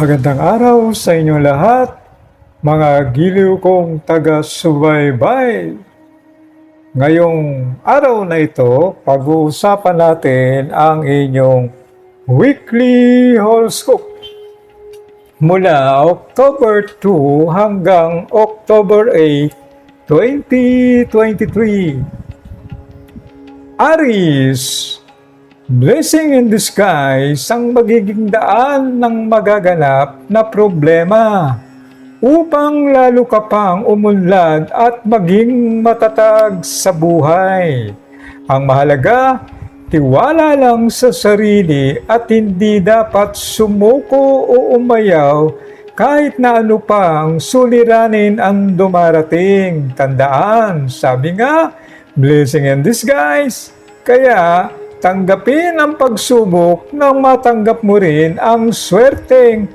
Magandang araw sa inyo lahat, mga giliw kong taga-subaybay. Ngayong araw na ito, pag-uusapan natin ang inyong weekly horoscope. Mula October 2 hanggang October 8, 2023. Aries, Blessing in disguise ang magiging daan ng magaganap na problema upang lalo ka pang umunlad at maging matatag sa buhay. Ang mahalaga, tiwala lang sa sarili at hindi dapat sumuko o umayaw kahit na ano pang suliranin ang dumarating. Tandaan, sabi nga, blessing in disguise. Kaya, tanggapin ang pagsubok nang matanggap mo rin ang swerteng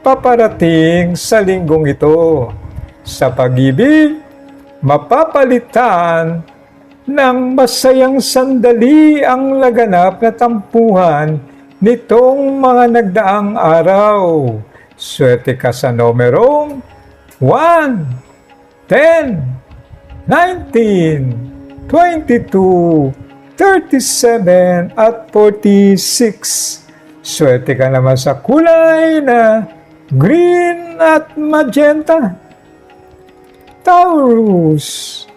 paparating sa linggong ito. Sa pag-ibig, mapapalitan ng masayang sandali ang laganap na tampuhan nitong mga nagdaang araw. Swerte ka sa numerong 1, 10, 19, 22, 37 at 46. Swerte ka naman sa kulay na green at magenta. Taurus,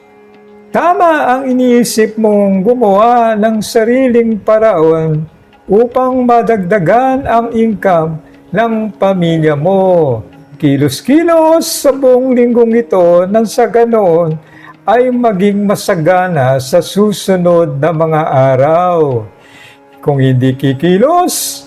tama ang iniisip mong gumawa ng sariling paraan upang madagdagan ang income ng pamilya mo. Kilos-kilos sa buong linggong ito nang sa ganoon ay maging masagana sa susunod na mga araw. Kung hindi kikilos,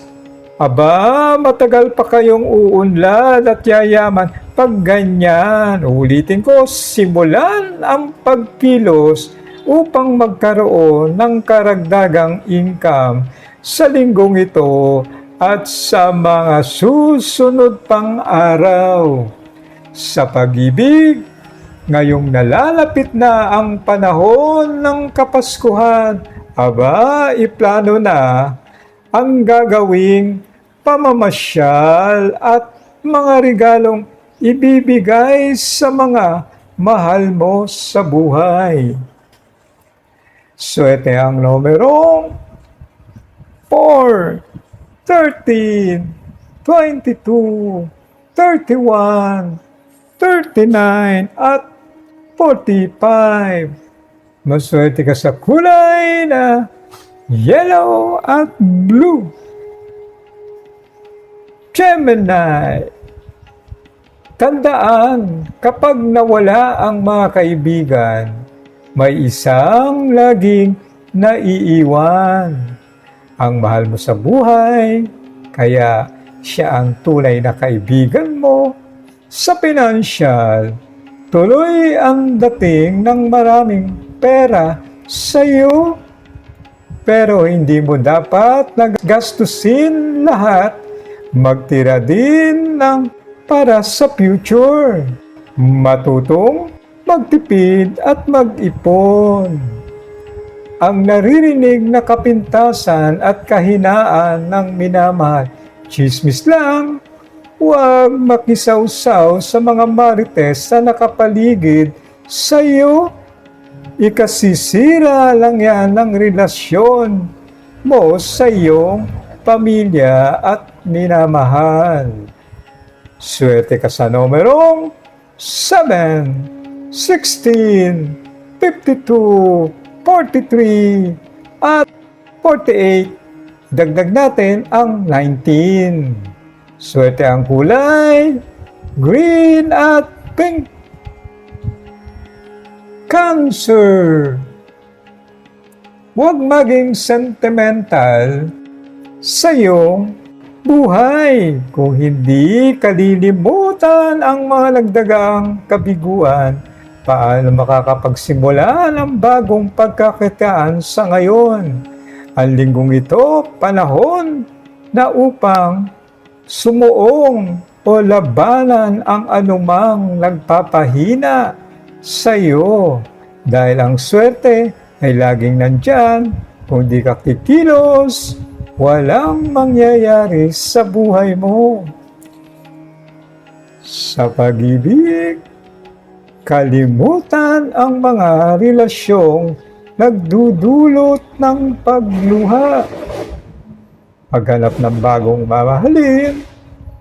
aba matagal pa kayong uunlad at yayaman pag ganyan. Ulitin ko, simulan ang pagkilos upang magkaroon ng karagdagang income sa linggong ito at sa mga susunod pang araw. Sa pag-ibig, ngayong nalalapit na ang panahon ng Kapaskuhan, aba, iplano na ang gagawing pamamasyal at mga regalong ibibigay sa mga mahal mo sa buhay. Swerte ang numerong 4, 13, 22, 31, 39, at 45. Maswerte ka sa kulay na yellow at blue. Gemini. Tandaan, kapag nawala ang mga kaibigan, may isang laging naiiwan. Ang mahal mo sa buhay, kaya siya ang tunay na kaibigan mo. Sa pinansyal, tuloy ang dating ng maraming pera sa iyo. Pero hindi mo dapat nagastusin lahat. Magtira din ng para sa future. Matutong magtipid at mag-ipon. Ang naririnig na kapintasan at kahinaan ng minamahal, chismis lang, huwag makisawsaw sa mga marites na nakapaligid sa iyo. Ikasisira lang yan ng relasyon mo sa iyong pamilya at minamahal. Swerte ka sa numerong 7, 16, 52, 43, at 48. Dagdag natin ang 19. Swerte ang kulay, green at pink. Cancer. Huwag maging sentimental sa iyong buhay kung hindi kalilimutan ang mga nagdagang kabiguan paano makakapagsimula ng bagong pagkakitaan sa ngayon. Ang linggong ito, panahon na upang sumuong o labanan ang anumang nagpapahina sa iyo. Dahil ang swerte ay laging nandyan, kung di ka kikilos, walang mangyayari sa buhay mo. Sa pag-ibig, kalimutan ang mga relasyong nagdudulot ng pagluha. Paghanap ng bagong mamahalin,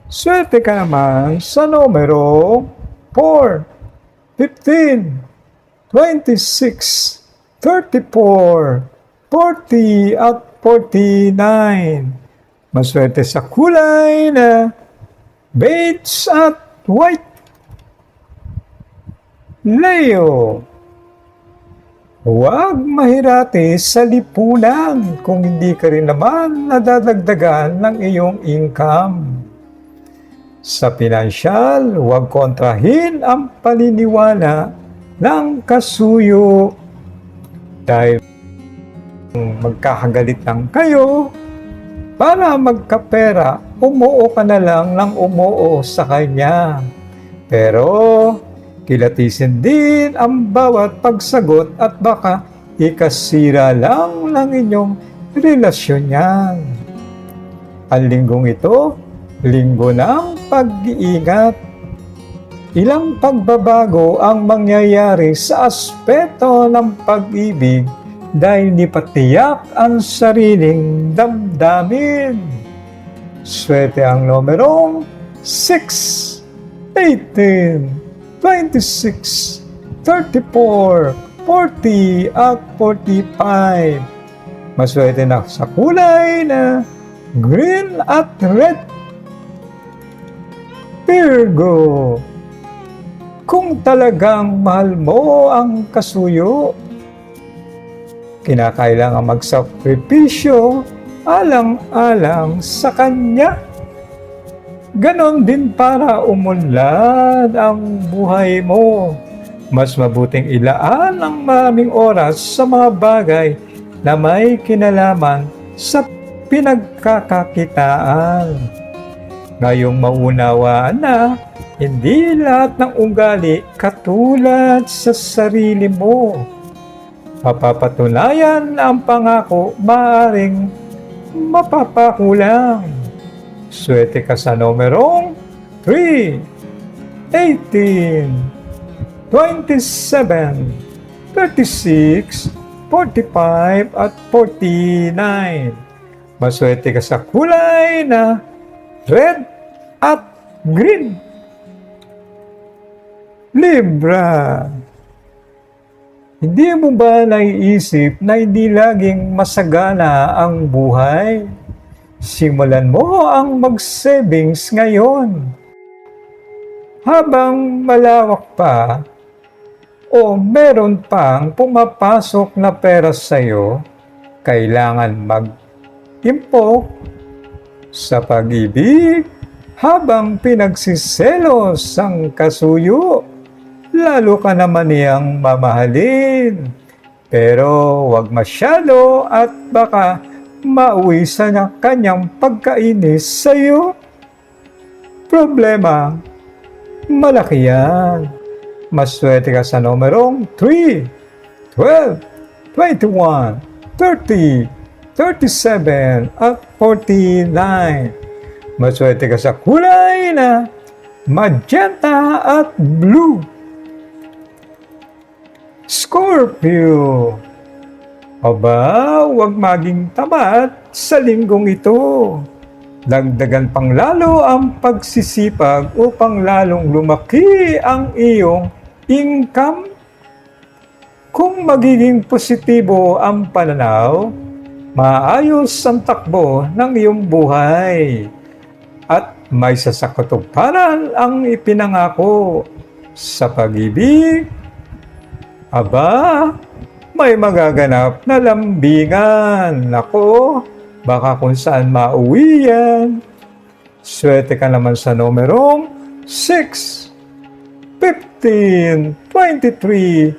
swerte ka naman sa numero 4, 15, 26, 34, 40 at 49. Maswerte sa kulay na beige at white. Leo. Huwag mahirati sa lipunan kung hindi ka rin naman nadadagdagan ng iyong income. Sa pinansyal, huwag kontrahin ang paniniwala ng kasuyo dahil magkakagalit lang kayo, para magkapera, umuo ka na lang ng umuo sa kanya. Pero, kilatisin din ang bawat pagsagot at baka ikasira lang ng inyong relasyon niyan. Ang linggong ito, linggo ng pag-iingat. Ilang pagbabago ang mangyayari sa aspeto ng pag-ibig dahil nipatiyak ang sariling damdamin. Swerte ang numerong 6, 18, 26, 34, 40 at 45. Maswerte na sa kulay na green at red. Virgo, kung talagang mahal mo ang kasuyo, kinakailangan magsakripisyo alang-alang sa Kanya. Ganon din para umunlad ang buhay mo. Mas mabuting ilaan ang maraming oras sa mga bagay na may kinalaman sa pinagkakakitaan. Ngayong maunawaan na, hindi lahat ng ugali katulad sa sarili mo mapapatunayan na ang pangako maaring mapapakulang. Swerte ka sa numerong 3, 18, 27, 36, 45 at 49. Maswerte ka sa kulay na red at green. Libra. Hindi mo ba naiisip na hindi laging masagana ang buhay? Simulan mo ang mag-savings ngayon. Habang malawak pa o meron pang pumapasok na pera sa iyo, kailangan mag-impok sa pag-ibig habang pinagsiselos ang kasuyo lalo ka naman niyang mamahalin. Pero wag masyado at baka mauwi sa kanyang pagkainis sa iyo. Problema, malaki yan. Maswerte ka sa numerong 3, 12, 21, 30, 37 at 49. Maswerte ka sa kulay na magenta at blue. Scorpio. Aba, huwag maging tamad sa linggong ito. Dagdagan pang lalo ang pagsisipag upang lalong lumaki ang iyong income. Kung magiging positibo ang pananaw, maayos ang takbo ng iyong buhay. At may sasakotuparan ang ipinangako sa pag-ibig, Aba, may magaganap na lambingan. Nako, baka kung saan mauwi yan. Swerte ka naman sa numerong 6, 15, 23,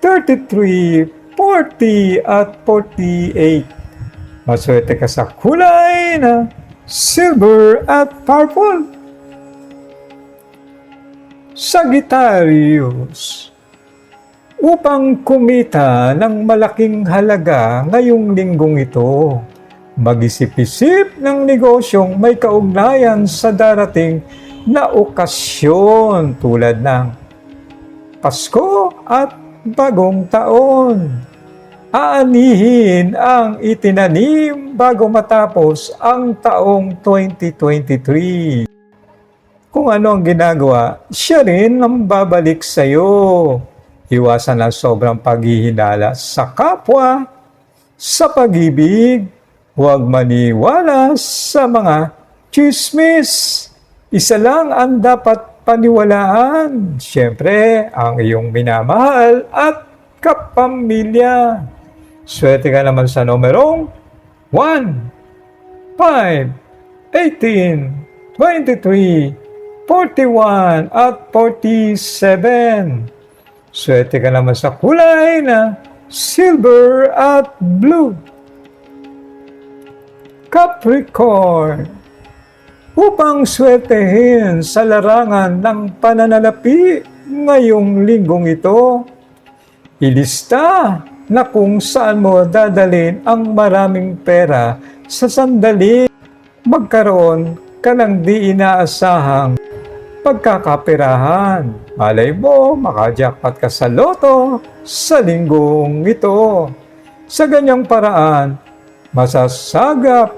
33, 40 at 48. Maswerte ka sa kulay na silver at purple. Sagittarius upang kumita ng malaking halaga ngayong linggong ito. Mag-isip-isip ng negosyong may kaugnayan sa darating na okasyon tulad ng Pasko at Bagong Taon. Aanihin ang itinanim bago matapos ang taong 2023. Kung ano ang ginagawa, siya rin ang babalik sa iyo. Iwasan ang sobrang paghihinala sa kapwa, sa pag-ibig, huwag maniwala sa mga chismis. Isa lang ang dapat paniwalaan. Siyempre, ang iyong minamahal at kapamilya. Swerte ka naman sa numerong 1, 5, 18, 23, 41 at 47. Swerte ka naman sa kulay na silver at blue. Capricorn. Upang swertehin sa larangan ng pananalapi ngayong linggong ito, ilista na kung saan mo dadalhin ang maraming pera sa sandali magkaroon ka ng di inaasahang pagkakapirahan. Malay mo, makajakpat ka sa loto sa linggong ito. Sa ganyang paraan, masasagap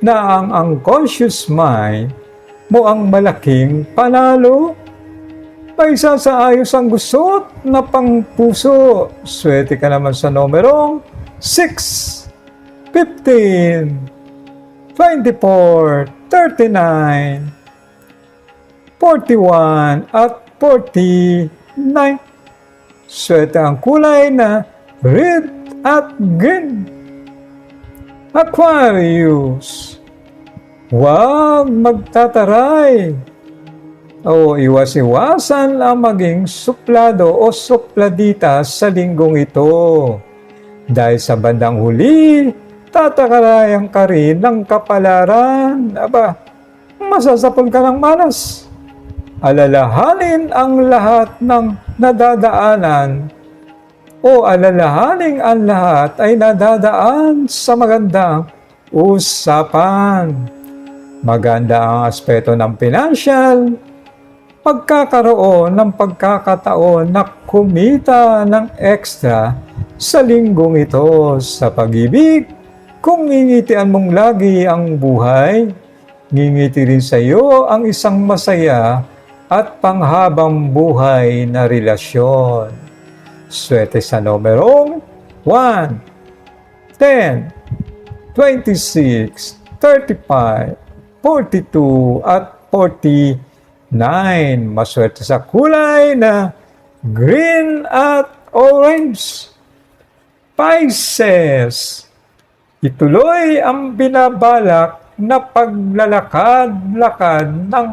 na ang unconscious mind mo ang malaking panalo. May sasaayos ang gusot na pangpuso. Swerte ka naman sa numerong 6, 15, 24, 39, 41 at 49. Swerte ang kulay na red at green. Aquarius. Huwag magtataray. O iwas-iwasan ang maging suplado o supladita sa linggong ito. Dahil sa bandang huli, tatakarayan ka rin ng kapalaran. Aba, masasapol ka ng manas. Alalahanin ang lahat ng nadadaanan o alalahaning ang lahat ay nadadaan sa magandang usapan. Maganda ang aspeto ng financial, pagkakaroon ng pagkakataon na kumita ng extra sa linggong ito sa pag-ibig. Kung ngingitian mong lagi ang buhay, ngingiti rin sa iyo ang isang masaya at panghabang buhay na relasyon. Swerte sa numerong 1, 10, 26, 35, 42 at 49. Maswerte sa kulay na green at orange. Pisces. Ituloy ang binabalak na paglalakad-lakad ng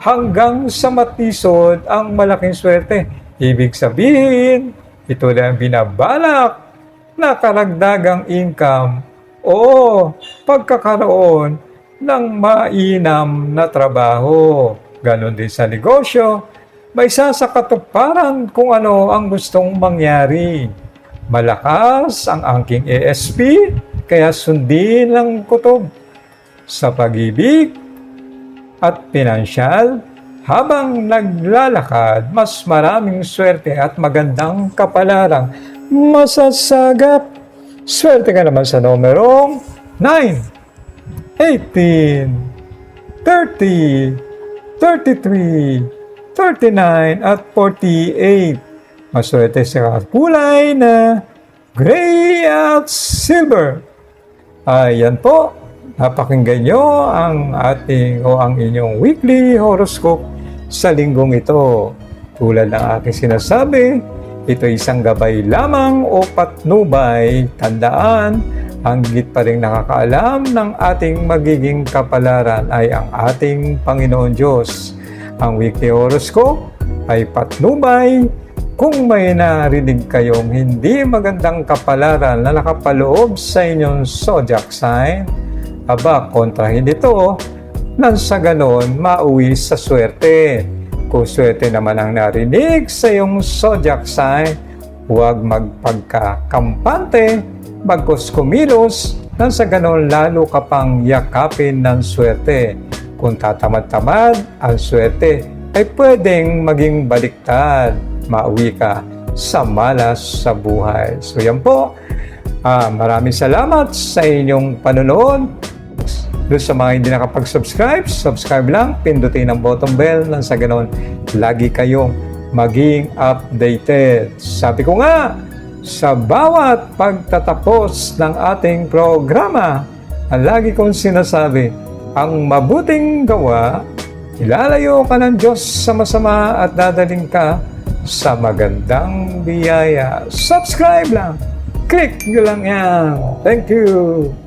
hanggang sa matisod ang malaking swerte. Ibig sabihin, ito na ang binabalak na karagdagang income o pagkakaroon ng mainam na trabaho. Ganon din sa negosyo, may isa sa katuparan kung ano ang gustong mangyari. Malakas ang angking ASP, kaya sundin ang kutob. Sa pag-ibig at pinansyal, habang naglalakad, mas maraming swerte at magandang kapalarang masasagap. Swerte ka naman sa numerong 9, 18, 30, 33, 39 at 48. Maswerte sa kulay na gray at silver. Ayan po, napakinggan nyo ang ating o ang inyong weekly horoscope sa linggong ito. Tulad ng aking sinasabi, ito isang gabay lamang o patnubay. Tandaan, ang git pa rin nakakaalam ng ating magiging kapalaran ay ang ating Panginoon Diyos. Ang weekly horoscope ay patnubay kung may narinig kayong hindi magandang kapalaran na nakapaloob sa inyong zodiac sign, aba, kontrahin ito nang sa ganon mauwi sa swerte. Kung swerte naman ang narinig sa iyong zodiac sign, huwag magpagkakampante, bagkos kumilos, nang sa ganon lalo ka pang yakapin ng swerte. Kung tatamad-tamad ang swerte, ay pwedeng maging baliktad. Mauwi ka sa malas sa buhay. So yan po. Ah, maraming salamat sa inyong panonood. Doon sa mga hindi nakapag-subscribe, subscribe lang, pindutin ang button bell nang sa ganon, lagi kayong maging updated. Sabi ko nga, sa bawat pagtatapos ng ating programa, ang lagi kong sinasabi, ang mabuting gawa, ilalayo ka ng Diyos sa masama at dadaling ka sa magandang biyaya. Subscribe lang! Click nyo lang yan. Thank you!